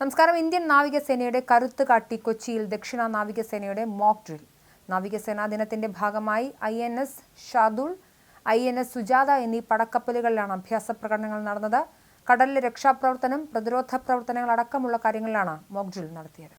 നമസ്കാരം. ഇന്ത്യൻ നാവികസേനയുടെ കരുത്ത് കാട്ടി കൊച്ചിയിൽ ദക്ഷിണ നാവികസേനയുടെ മോക്ക് ഡ്രിൽ. നാവികസേനാ ദിനത്തിന്റെ ഭാഗമായി I N S Shardul I N S Sujata എന്നീ പടക്കപ്പലുകളിലാണ് അഭ്യാസ പ്രകടനങ്ങൾ നടന്നത്. കടലിലെ രക്ഷാപ്രവർത്തനം പ്രതിരോധ പ്രവർത്തനങ്ങൾ അടക്കമുള്ള കാര്യങ്ങളിലാണ് മോക്ക് ഡ്രിൽ നടത്തിയത്.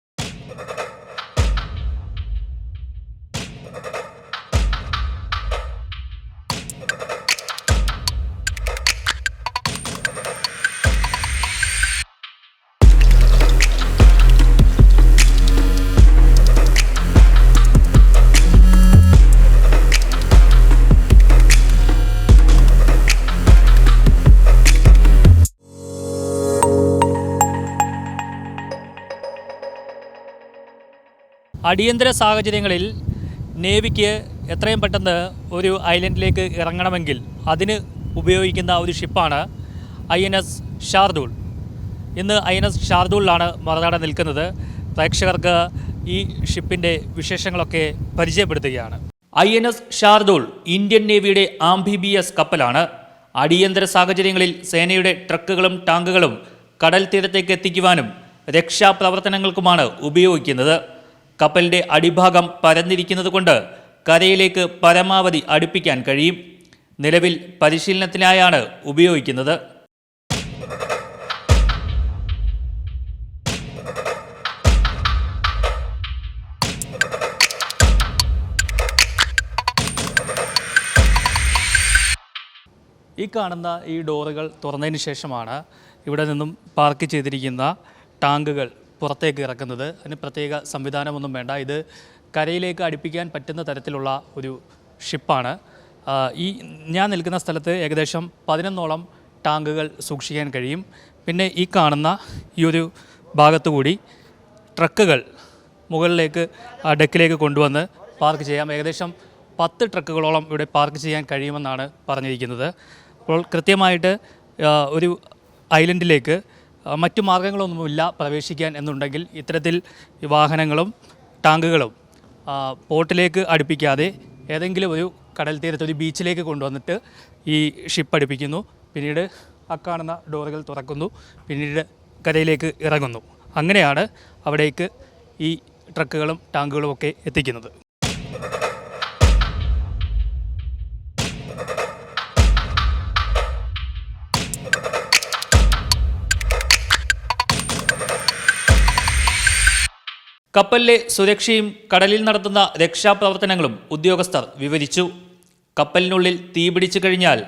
അടിയന്തര സാഹചര്യങ്ങളിൽ നേവിക്ക് എത്രയും പെട്ടെന്ന് ഒരു ഐലൻഡിലേക്ക് ഇറങ്ങണമെങ്കിൽ അതിന് ഉപയോഗിക്കുന്ന ഒരു ഷിപ്പാണ് ഐ എൻ എസ് ഷാർദൂൾ. ഇന്ന് ഐ എൻ എസ് ഷാർദൂളിലാണ് മറുനാടൻ നിൽക്കുന്നത്. പ്രേക്ഷകർക്ക് ഈ ഷിപ്പിന്റെ വിശേഷങ്ങളൊക്കെ പരിചയപ്പെടുത്തുകയാണ്. I N S Shardul Indian നേവിയുടെ amphibious കപ്പലാണ്. അടിയന്തര സാഹചര്യങ്ങളിൽ സേനയുടെ ട്രക്കുകളും ടാങ്കുകളും കടൽ തീരത്തേക്ക് എത്തിക്കുവാനും രക്ഷാപ്രവർത്തനങ്ങൾക്കുമാണ് ഉപയോഗിക്കുന്നത്. കപ്പലിന്റെ അടിഭാഗം പരന്നിരിക്കുന്നത് കൊണ്ട് കരയിലേക്ക് പരമാവധി അടുപ്പിക്കാൻ കഴിയും. നിലവിൽ പരിശീലനത്തിനായാണ് ഉപയോഗിക്കുന്നത്. ഈ കാണുന്ന ഈ ഡോറുകൾ തുറന്നതിന് ശേഷമാണ് ഇവിടെ നിന്നും പാർക്ക് ചെയ്തിരിക്കുന്ന ടാങ്കുകൾ പുറത്തേക്ക് ഇറക്കുന്നത്. അതിന് പ്രത്യേക സംവിധാനമൊന്നും വേണ്ട. ഇത് കരയിലേക്ക് അടുപ്പിക്കാൻ പറ്റുന്ന തരത്തിലുള്ള ഒരു ഷിപ്പാണ്. ഈ ഞാൻ നിൽക്കുന്ന സ്ഥലത്ത് ഏകദേശം പതിനൊന്നോളം ടാങ്കുകൾ സൂക്ഷിക്കാൻ കഴിയും. പിന്നെ ഈ കാണുന്ന ഈ ഒരു ഭാഗത്തു കൂടി ട്രക്കുകൾ മുകളിലേക്ക് ഡെക്കിലേക്ക് കൊണ്ടുവന്ന് പാർക്ക് ചെയ്യാം. ഏകദേശം പത്ത് ട്രക്കുകളോളം ഇവിടെ പാർക്ക് ചെയ്യാൻ കഴിയുമെന്നാണ് പറഞ്ഞിരിക്കുന്നത്. അപ്പോൾ കൃത്യമായിട്ട് ഒരു ഐലൻഡിലേക്ക് മറ്റു മാർഗങ്ങളൊന്നുമില്ല പ്രവേശിക്കാൻ എന്നുണ്ടെങ്കിൽ ഇത്തരത്തിൽ വാഹനങ്ങളും ടാങ്കുകളും പോർട്ടിലേക്ക് അടുപ്പിക്കാതെ ഏതെങ്കിലും ഒരു കടൽ തീരത്ത് ഒരു ബീച്ചിലേക്ക് കൊണ്ടുവന്നിട്ട് ഈ ഷിപ്പ് അടുപ്പിക്കുന്നു. പിന്നീട് അക്കാണുന്ന ഡോറുകൾ തുറക്കുന്നു. പിന്നീട് കരയിലേക്ക് ഇറങ്ങുന്നു. അങ്ങനെയാണ് അവിടേക്ക് ഈ ട്രക്കുകളും ടാങ്കുകളും ഒക്കെ എത്തിക്കുന്നത്. കപ്പലിലെ സുരക്ഷയും കടലിൽ നടത്തുന്ന രക്ഷാപ്രവർത്തനങ്ങളും ഉദ്യോഗസ്ഥർ വിവരിച്ചു. കപ്പലിനുള്ളിൽ തീ പിടിച്ചു കഴിഞ്ഞാൽ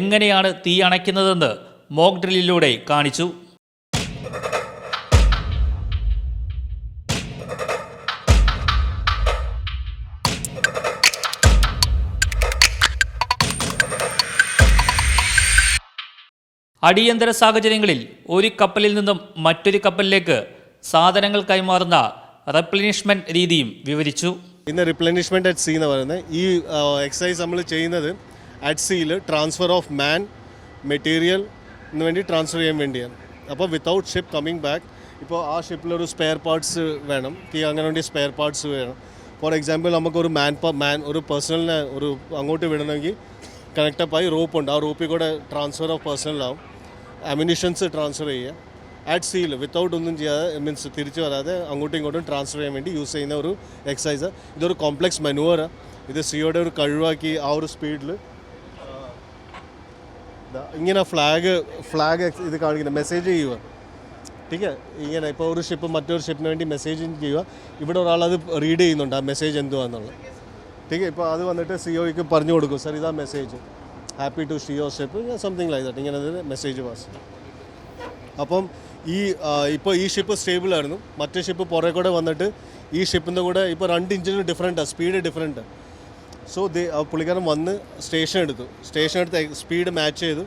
എങ്ങനെയാണ് തീ അണയ്ക്കുന്നതെന്ന് മോക്ക് ഡ്രില്ലിലൂടെ കാണിച്ചു. അടിയന്തര സാഹചര്യങ്ങളിൽ ഒരു കപ്പലിൽ നിന്നും മറ്റൊരു കപ്പലിലേക്ക് സാധനങ്ങൾ കൈമാറുന്ന റെപ്ലിനിഷ്മെന്റ് രീതിയും വിവരിച്ചു. ഇന്ന് റിപ്ലനിഷ്മെന്റ് അറ്റ് സീ എന്ന് പറയുന്നത് ഈ എക്സസൈസ് നമ്മൾ ചെയ്യുന്നത് അറ്റ് സീയിൽ ട്രാൻസ്ഫർ ഓഫ് മാൻ മെറ്റീരിയൽ വേണ്ടി ട്രാൻസ്ഫർ ചെയ്യാൻ വേണ്ടിയാണ്. അപ്പോൾ വിത്തൗട്ട് ഷിപ്പ് കമ്മിങ് ബാക്ക് ഇപ്പോൾ ആ ഷിപ്പിലൊരു സ്പെയർ പാർട്സ് വേണം. കീ അങ്ങനെ വേണ്ടി സ്പെയർ പാർട്സ് വേണം. ഫോർ എക്സാമ്പിൾ നമുക്കൊരു മാൻ മാൻ ഒരു പേഴ്സണലിനെ ഒരു അങ്ങോട്ട് വിടണമെങ്കിൽ കണക്റ്റപ്പായി റോപ്പ് ഉണ്ട്. ആ റോപ്പിൽ കൂടെ ട്രാൻസ്ഫർ ഓഫ് പേഴ്സണലാവും അമ്യൂണിഷൻസ് ട്രാൻസ്ഫർ ചെയ്യുക. അറ്റ് സീൽ വിത്തൗട്ട് ഒന്നും ചെയ്യാതെ മീൻസ് തിരിച്ചു വരാതെ അങ്ങോട്ടും ഇങ്ങോട്ടും ട്രാൻസ്ഫർ ചെയ്യാൻ വേണ്ടി യൂസ് ചെയ്യുന്ന ഒരു എക്സസൈസ് ഇതൊരു കോംപ്ലക്സ് മനുവറാണ് ഇത് സിയോടെ ഒരു കഴിവാക്കി ആ ഒരു സ്പീഡിൽ ഇങ്ങനെ ഫ്ലാഗ് ഫ്ലാഗ് ഇത് കാണിക്കുന്നത് മെസ്സേജ് ചെയ്യുക ടീക്ക് ഇങ്ങനെ ഇപ്പോൾ ഒരു ഷിപ്പ് മറ്റൊരു ഷിപ്പിന് വേണ്ടി മെസ്സേജ് ചെയ്യുക ഇവിടെ ഒരാളത് റീഡ് ചെയ്യുന്നുണ്ട് ആ മെസ്സേജ് എന്തുവാന്നുള്ളത്. ടീക്ക് ഇപ്പോൾ അത് വന്നിട്ട് സിഒയ്ക്ക് പറഞ്ഞു കൊടുക്കും സർ ഇതാ മെസ്സേജ് ഹാപ്പി ടു ഷിയോ ഷിപ്പ് സംതിങ് ലൈക്ക് ദാറ്റ് ഇങ്ങനെ മെസ്സേജ് പാസ് അപ്പം ഈ ഇപ്പോൾ ഈ ഷിപ്പ് സ്റ്റേബിളായിരുന്നു മറ്റേ ഷിപ്പ് പുറകെ കൂടെ വന്നിട്ട് ഈ ഷിപ്പിന്റെ കൂടെ ഇപ്പോൾ രണ്ട് ഇഞ്ചിന് ഡിഫറെന്റാണ് സ്പീഡ് ഡിഫറെന്റ് സോ ദേ പുള്ളിക്കാരൻ വന്ന് സ്റ്റേഷൻ എടുത്തു. സ്റ്റേഷൻ എടുത്ത് സ്പീഡ് മാച്ച് ചെയ്തു.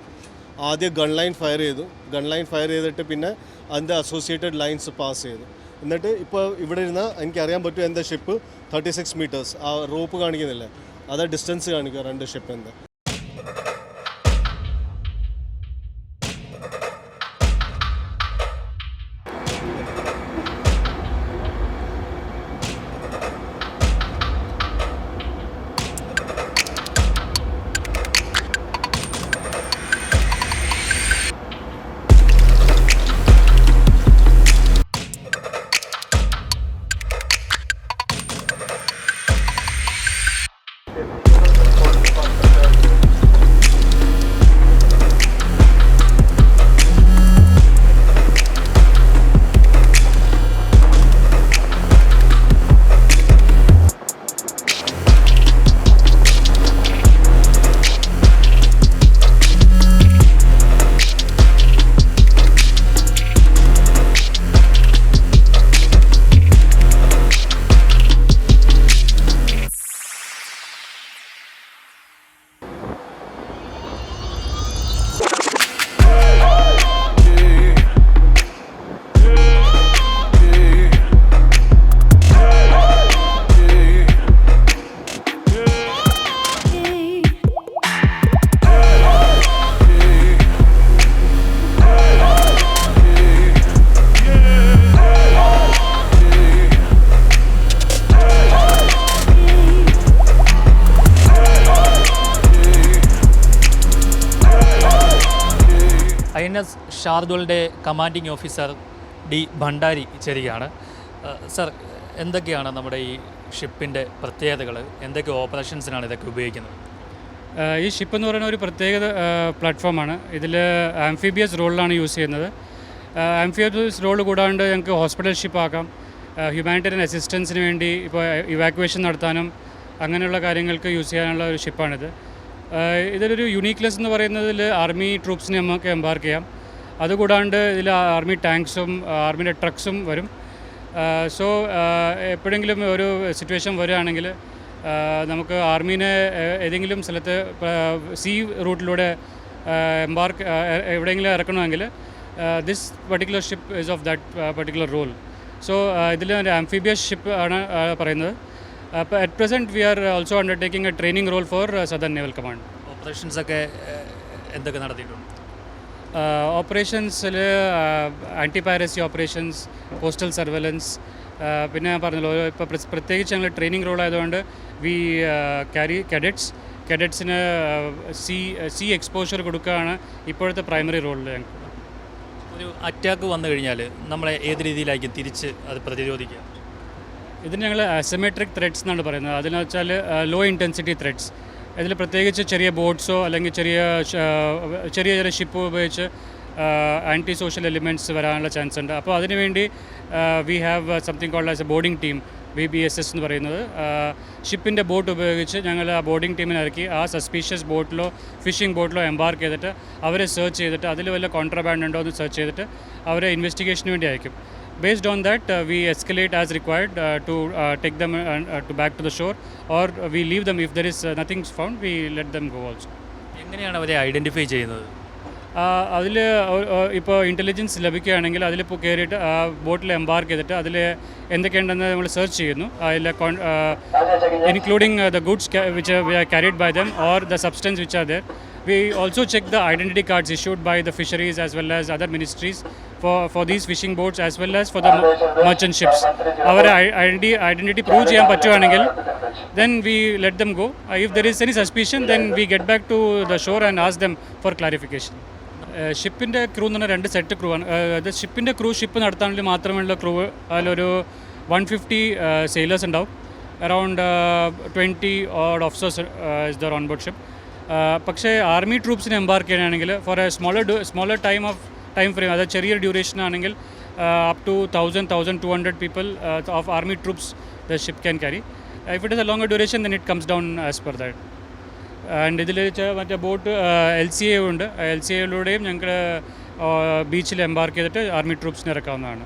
ആദ്യം ഗൺ ലൈൻ ഫയർ ചെയ്തു. ഗൺ ലൈൻ ഫയർ ചെയ്തിട്ട് പിന്നെ അതിന്റെ അസോസിയേറ്റഡ് ലൈൻസ് പാസ് ചെയ്തു. എന്നിട്ട് ഇപ്പോൾ ഇവിടെ ഇരുന്ന എനിക്കറിയാൻ പറ്റും എന്താ ഷിപ്പ് തേർട്ടി സിക്സ് മീറ്റേഴ്സ് ആ റോപ്പ് കാണിക്കുന്നില്ല? അതാ ഡിസ്റ്റൻസ് കാണിക്കുക രണ്ട് ഷിപ്പ് ഷിപ്പിന്റെ ഷാർദുളിന്റെ കമാൻഡിംഗ് ഓഫീസർ ഡി ഭണ്ഡാരി ചേരുകയാണ്. സർ എന്തൊക്കെയാണ് നമ്മുടെ ഈ ഷിപ്പിന്റെ പ്രത്യേകതകൾ? എന്തൊക്കെ ഓപ്പറേഷൻസിനാണ് ഇതൊക്കെ ഉപയോഗിക്കുന്നത്? ഈ ഷിപ്പ് എന്ന് പറയുന്ന ഒരു പ്രത്യേക പ്ലാറ്റ്ഫോമാണ്. ഇതിൽ ആംഫിബിയസ് റോളിലാണ് യൂസ് ചെയ്യുന്നത്. ആംഫിബിയസ് റോൾ കൂടാണ്ട് ഞങ്ങൾക്ക് ഹോസ്പിറ്റൽ ഷിപ്പ് ആക്കാം ഹ്യൂമാനിറ്റേറിയൻ അസിസ്റ്റൻസിന് വേണ്ടി ഇപ്പോൾ ഇവാക്വേഷൻ നടത്താനും അങ്ങനെയുള്ള കാര്യങ്ങൾക്ക് യൂസ് ചെയ്യാനുള്ള ഒരു ഷിപ്പാണിത്. ഇതിലൊരു യുണീക്നെസ് എന്ന് പറയുന്നതിൽ ആർമി ട്രൂപ്സിനെ നമുക്ക് എംബാർക്ക് ചെയ്യാം. അതുകൂടാണ്ട് ഇതിൽ ആർമി ടാങ്ക്സും ആർമിയുടെ ട്രക്സും വരും. സോ എപ്പോഴെങ്കിലും ഒരു സിറ്റുവേഷൻ വരികയാണെങ്കിൽ നമുക്ക് ആർമീനെ ഏതെങ്കിലും സ്ഥലത്ത് സീ റൂട്ടിലൂടെ എംബാർക്ക് എവിടെയെങ്കിലും ഇറക്കണമെങ്കിൽ this particular ship is of that particular role so ഇതിൽ ഒരു ആംഫീബിയസ് ഷിപ്പ് ആണ് പറയുന്നത്. അപ്പോൾ at present we are also undertaking a training role for southern naval command operations ഒക്കെ എന്തൊക്കെ നടത്തിയിട്ടുണ്ട്? ഓപ്പറേഷൻസിൽ anti piracy operations postal surveillance പിന്നെ ഞാൻ പറഞ്ഞല്ലോ ഇപ്പോൾ പ്രത്യേകിച്ച് ഞങ്ങൾ ട്രെയിനിങ് റോൾ ആയതുകൊണ്ട് വി ക്യാരി കഡറ്റ്സ് കഡറ്റ്സിന് സി സി എക്സ്പോഷർ കൊടുക്കുകയാണ് ഇപ്പോഴത്തെ പ്രൈമറി റോളിൽ ഞങ്ങൾക്ക് ഒരു അറ്റാക്ക് വന്നു കഴിഞ്ഞാൽ നമ്മളെ ഏത് രീതിയിലായിരിക്കും തിരിച്ച് അത് പ്രതിരോധിക്കുക? ഇതിന് ഞങ്ങൾ അസമെട്രിക് ത്രെഡ്സ് എന്നാണ് പറയുന്നത്. അതെന്ന് വെച്ചാൽ ലോ ഇന്റൻസിറ്റി ത്രെഡ്സ് ഇതിൽ പ്രത്യേകിച്ച് ചെറിയ ബോട്ട്സോ അല്ലെങ്കിൽ ചെറിയ ചെറിയ ചെറിയ ഷിപ്പ് ഉപയോഗിച്ച് ആന്റി സോഷ്യൽ എലിമെന്റ്സ് വരാനുള്ള ചാൻസ് ഉണ്ട്. അപ്പോൾ അതിനുവേണ്ടി we have something called as a boarding team V B S S എന്ന് പറയുന്നത്. ഷിപ്പിന്റെ ബോട്ട് ഉപയോഗിച്ച് ഞങ്ങൾ ആ ബോർഡിംഗ് ടീമിനെ ഇറക്കി ആ സസ്പീഷ്യസ് ബോട്ടിലോ ഫിഷിംഗ് ബോട്ടിലോ എംബാർക്ക് ചെയ്തിട്ട് അവരെ സെർച്ച് ചെയ്തിട്ട് അതിൽ വല്ല കോൺട്രാബാൻഡ് ഉണ്ടോ എന്ന് സെർച്ച് ചെയ്തിട്ട് അവരെ ഇൻവെസ്റ്റിഗേഷന് വേണ്ടി അയക്കും. Based on that uh, we escalate as required uh, to uh, take them to back to the shore or we leave them if there is uh, nothing found we let them go also. എങ്ങനെയാണ് അവരെ identify ചെയ്യുന്നത്? അതിൽ ഇപ്പോൾ intelligence ലഭിക്കുകയാണെങ്കിൽ അതിലിപ്പോൾ കയറിയിട്ട് ആ ബോട്ടിൽ എംബാർക്ക് ചെയ്തിട്ട് അതിൽ എന്തൊക്കെയുണ്ടെന്ന് നമ്മൾ സെർച്ച് ചെയ്യുന്നു. അതിൽ including the goods which we are carried by them or the substance which are there we also check the identity cards issued by the fisheries as well as other ministries for for these fishing boats as well as for the merchant ships അവരെ identity identity prove ചെയ്യാൻ പറ്റുവാണെങ്കിൽ then we let them go. Uh, if there is any suspicion, then we get back to the shore and ask them for clarification. ഷിപ്പിന്റെ crew എന്ന് പറഞ്ഞാൽ രണ്ട് set crew ആണ് അത് ഷിപ്പിന്റെ crew ship നടത്താൻ വേണ്ടി മാത്രമുള്ള ക്രൂ അതിലൊരു വൺ ഫിഫ്റ്റി സെയിലേഴ്സ് ഉണ്ടാവും around twenty odd officers is there on board ship പക്ഷേ ആർമി ട്രൂപ്സിനെ എംബാർക്ക് ചെയ്യണമെങ്കിൽ for a smaller smaller time of time frame അതായത് ചെറിയ ഡ്യൂറേഷൻ ആണെങ്കിൽ up to thousand thousand two hundred people of army troops the ship can carry if it is a long duration then it comes down as per that and ഇതിൽ മറ്റേ boat L C A ഉണ്ട്. L C എയിലൂടെയും ഞങ്ങൾ ബീച്ചിൽ embark ചെയ്തിട്ട് army ട്രൂപ്സിന് ഇറക്കാവുന്നതാണ്.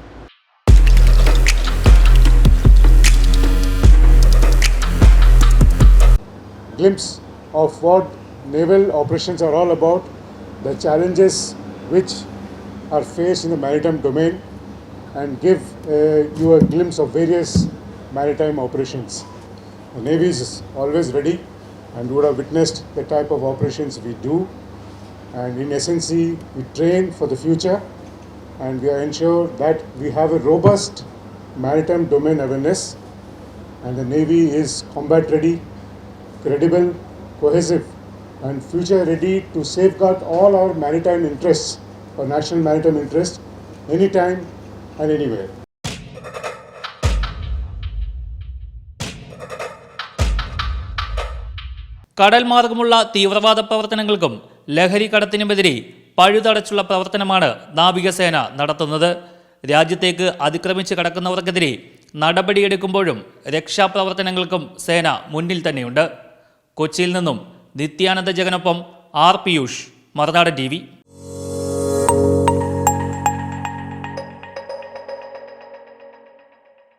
Glimpse of what naval operations are all about, the challenges which are faced in the maritime domain, and give uh, you a glimpse of various maritime operations. The Navy is always ready, and would have witnessed the type of operations we do. And in essence, we train for the future, and we are ensure that we have a robust maritime domain awareness, and the Navy is combat ready, credible, cohesive, and future ready to safeguard all our maritime interests or national maritime interests anytime and anywhere. കടൽ മാർഗമുള്ള തീവ്രവാദ പ്രവർത്തനങ്ങൾക്കും ലഹരി കടത്തിനുമെതിരെ പഴുതടച്ചുള്ള പ്രവർത്തനമാണ് നാവികസേന നടത്തുന്നത് രാജ്യത്തേക്ക് അതിക്രമിച്ച് കടക്കുന്നവർക്കെതിരെ നടപടിയെടുക്കുമ്പോഴും രക്ഷാപ്രവർത്തനങ്ങൾക്കും സേന മുന്നിൽ തന്നെയുണ്ട് കൊച്ചിയിൽ നിന്നും നിത്യാനന്ദ ജഗനൊപ്പം ആർ പിയൂഷ് മറുനാടൻ ടി